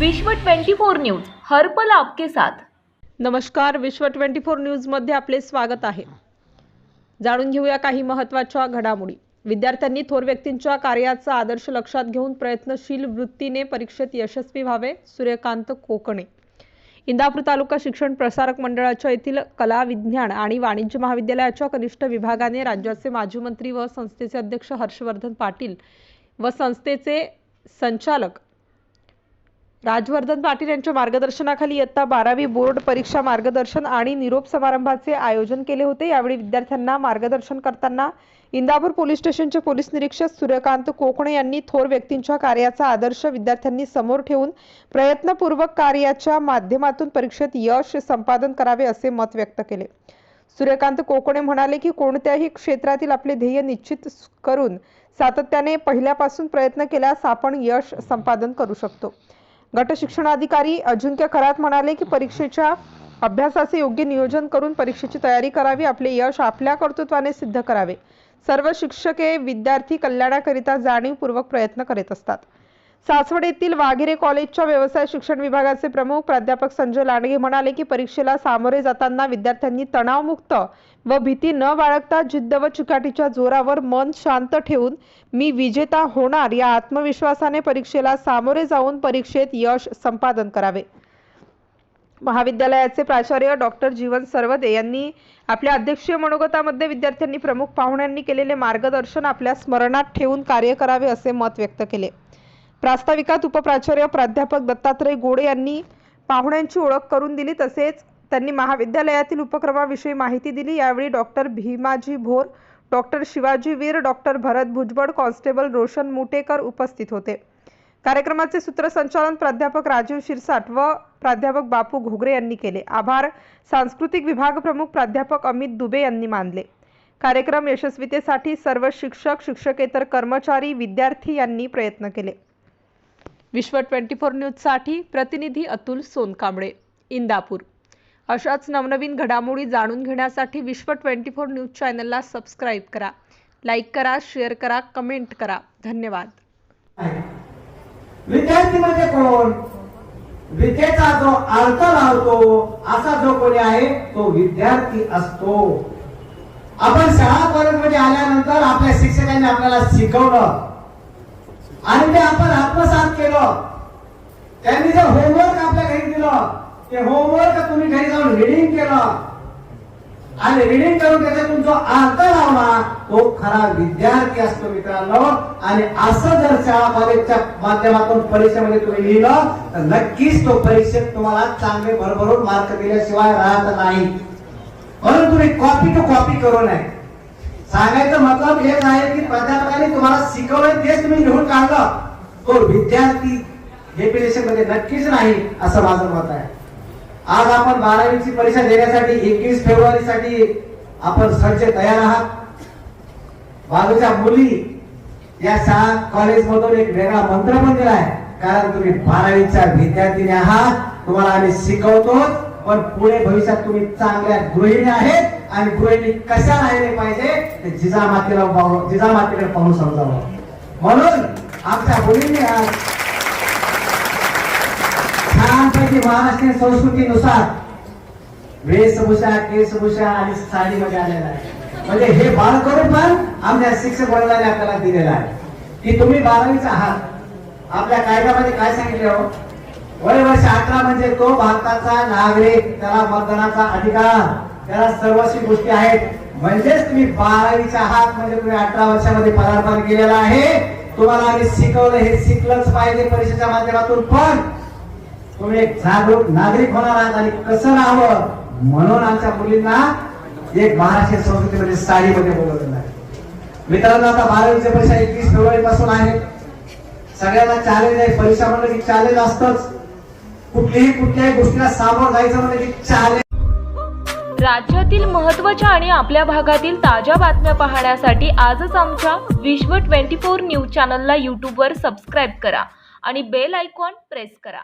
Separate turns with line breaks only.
विश्व 24 न्यूज हरपल आपके साथ.
नमस्कार विश्व ट्वेंटी फोर न्यूजमध्ये आपले स्वागत आहे. जाणून घेऊया काही महत्त्वाच्या घडामोडी. विद्यार्थ्यांनी थोर व्यक्तींच्या कार्याचा आदर्श लक्षात घेऊन प्रयत्नशील वृत्तीने परीक्षेत यशस्वी व्हावे सूर्यकांत कोकणे. इंदापूर तालुका शिक्षण प्रसारक मंडळाच्या येथील कला विज्ञान आणि वाणिज्य महाविद्यालयाच्या कनिष्ठ विभागाने राज्याचे माजी मंत्री व संस्थेचे अध्यक्ष हर्षवर्धन पाटील व संस्थेचे संचालक राजवर्धन पाटील यांच्या मार्गदर्शनाखाली इयत्ता बारावी बोर्ड परीक्षा मार्गदर्शन आणि निरोप समारंभाचे आयोजन केले होते. यावेळी विद्यार्थ्यांना मार्गदर्शन करताना इंदापूर पोलीस स्टेशनचे पोलीस निरीक्षक सूर्यकांत कोकणे यांनी थोर व्यक्तींच्या कार्याचा आदर्श विद्यार्थ्यांनी समोर ठेवून प्रयत्नपूर्वक कार्याच्या माध्यमातून परीक्षेत यश संपादन करावे असे मत व्यक्त केले. सूर्यकांत कोकणे म्हणाले की कोणत्याही क्षेत्रातील आपले ध्येय निश्चित करून सातत्याने पहिल्यापासून प्रयत्न केल्यास आपण यश संपादन करू शकतो. गट शिक्षणाधिकारी अजिंक्य खरात म्हणाले की परीक्षेच्या अभ्यासाचे योग्य नियोजन करून परीक्षेची तयारी करावी आपले यश आपल्या कर्तृत्वाने सिद्ध करावे. सर्व शिक्षके विद्यार्थी कल्याणाकरिता जाणीवपूर्वक प्रयत्न करीत असतात. सासवड येथील वाघिरे कॉलेजच्या व्यवसाय शिक्षण विभागाचे प्रमुख प्राध्यापक संजय लांडगे म्हणाले की परीक्षेला सामोरे जाताना विद्यार्थ्यांनी तणावमुक्त व भीती न बाळगता जिद्द व चिकाटीच्या जोरावर मन शांत ठेवून मी विजेता होणार या आत्मविश्वासाने परीक्षेला सामोरे जाऊन परीक्षेत यश संपादन करावे. महाविद्यालयाचे प्राचार्य डॉक्टर जीवन सर्वदे यांनी आपल्या अध्यक्षीय मनोगतामध्ये विद्यार्थ्यांनी प्रमुख पाहुण्यांनी केलेले मार्गदर्शन आपल्या स्मरणात ठेवून कार्य करावे असे मत व्यक्त केले. प्रास्ताविकात उपप्राचार्य प्राध्यापक दत्तात्रय गोडे यांनी पाहुण्यांची ओळख करून दिली तसेच त्यांनी महाविद्यालयातील उपक्रमाविषयी माहिती दिली. यावेळी doctor Bhimaji Bhor doctor Shivaji Veer doctor Bharat Bhujbal constable Roshan Mutekar उपस्थित होते. कार्यक्रमाचे सूत्रसंचालन प्राध्यापक राजीव शिरसाट व प्राध्यापक बापू घोगरे यांनी केले. आभार. सांस्कृतिक विभाग प्रमुख प्राध्यापक अमित दुबे यांनी मानले. कार्यक्रम यशस्वीतेसाठी सर्व शिक्षक शिक्षकेतर कर्मचारी विद्यार्थी यांनी प्रयत्न केले. विश्व ट्वेंटी फोर न्यूजसाठी प्रतिनिधी अतुल सोनकांबळे इंदापूर. अशाच नवनवीन घडामोडी जाणून घेण्यासाठी विश्व ट्वेंटी फोर न्यूज चॅनलला सबस्क्राईब करा लाईक करा शेअर करा कमेंट करा. धन्यवाद.
विद्यार्थी म्हणजे कोण? विद्येचा जो अर्थ लावतो असा जो कोणी आहे तो विद्यार्थी असतो. आपण शाळा कॉलेजमध्ये आल्यानंतर आपल्या शिक्षकांनी आपल्याला शिकवलं. आणि ते आपण आत्मसात केलं. त्यांनी जर होमवर्क आपल्या घरी दिलं. ते होमवर्क तुम्ही घरी जाऊन रिडिंग केलं. आणि रिडिंग करून त्याच्यातून जो अर्थ लावला तो खरा विद्यार्थी असतो मित्रांनो. आणि असं जर शाळा कॉलेजच्या माध्यमातून परीक्षेमध्ये तुम्ही लिहिलं तर नक्कीच तो परीक्षेत तुम्हाला चांगले भरभरून मार्क दिल्याशिवाय राहत नाही. म्हणून तुम्ही कॉपी टू कॉपी करू नये. सांगायचं मतलब हेच आहे की प्राध्यापकाने तुम्हाला शिकवलं तेच तुम्ही लिहून काढलं. तो विद्यार्थी डेफिनेशनमध्ये नक्कीच नाही असं माझं मत आहे. आज आपण बारावीची परीक्षा देण्यासाठी एकवीस फेब्रुवारी साठी आपण सज्ज तयार आहात. बाजूच्या मुली या शाळा कॉलेज मधून एक वेगळा मंत्र पण दिलाय कारण तुम्ही बारावीच्या विद्यार्थीने आहात. तुम्हाला आम्ही शिकवतो पण पुढे भविष्यात तुम्ही चांगल्या गृहिणी आहेत. आणि गृहिणी कशा राहिले पाहिजे ते जिजामातीला जिजामातीकडे पाहून समजावं. म्हणून आमच्या मुलींनी आज छानपैकी महाराष्ट्रीय संस्कृतीनुसार वेशभूषा केशभूषा आणि साडीमध्ये आलेला आहे. म्हणजे हे बाळकडून पण आमच्या शिक्षक वर्गाने आपल्याला दिलेलं आहे. की तुम्ही बारावीचा आहात. आपल्या कायद्यामध्ये काय सांगितले हो? वय वर्ष अठरा म्हणजे तो भारताचा नागरिक त्याला मतदानाचा अधिकार त्याला सर्वस्वी गोष्टी आहेत. म्हणजेच तुम्ही बारावीच्या आहात म्हणजे तुम्ही अठरा वर्षामध्ये पदार्पण केलेला आहे. तुम्हाला आम्ही शिकवलं हे शिकलंच पाहिजे परीक्षेच्या माध्यमातून. पण तुम्ही एक जागरूक नागरिक होणार आहात आणि कसं राहावं म्हणून आमच्या मुलींना एक महाराष्ट्रीय संस्कृतीमध्ये साडीमध्ये बोलवलेलं आहे. मित्रांनो आता बारावीच्या परीक्षा एकवीस फेब्रुवारी पासून आहे सगळ्यांना चॅलेंज आहे. परीक्षा म्हणलं की चॅलेंज असतच. कुठलीही कुठल्याही गोष्टीला सामोरं जायचं म्हणलं की चॅलेंज
राज्यातील महत्त्वाच्या आणि आपल्या भागातील ताज्या बातम्या पाहण्यासाठी आजच आमच्या विश्व 24 न्यूज चॅनलला यूट्यूबवर सबस्क्राईब करा आणि बेल आयकॉन प्रेस करा.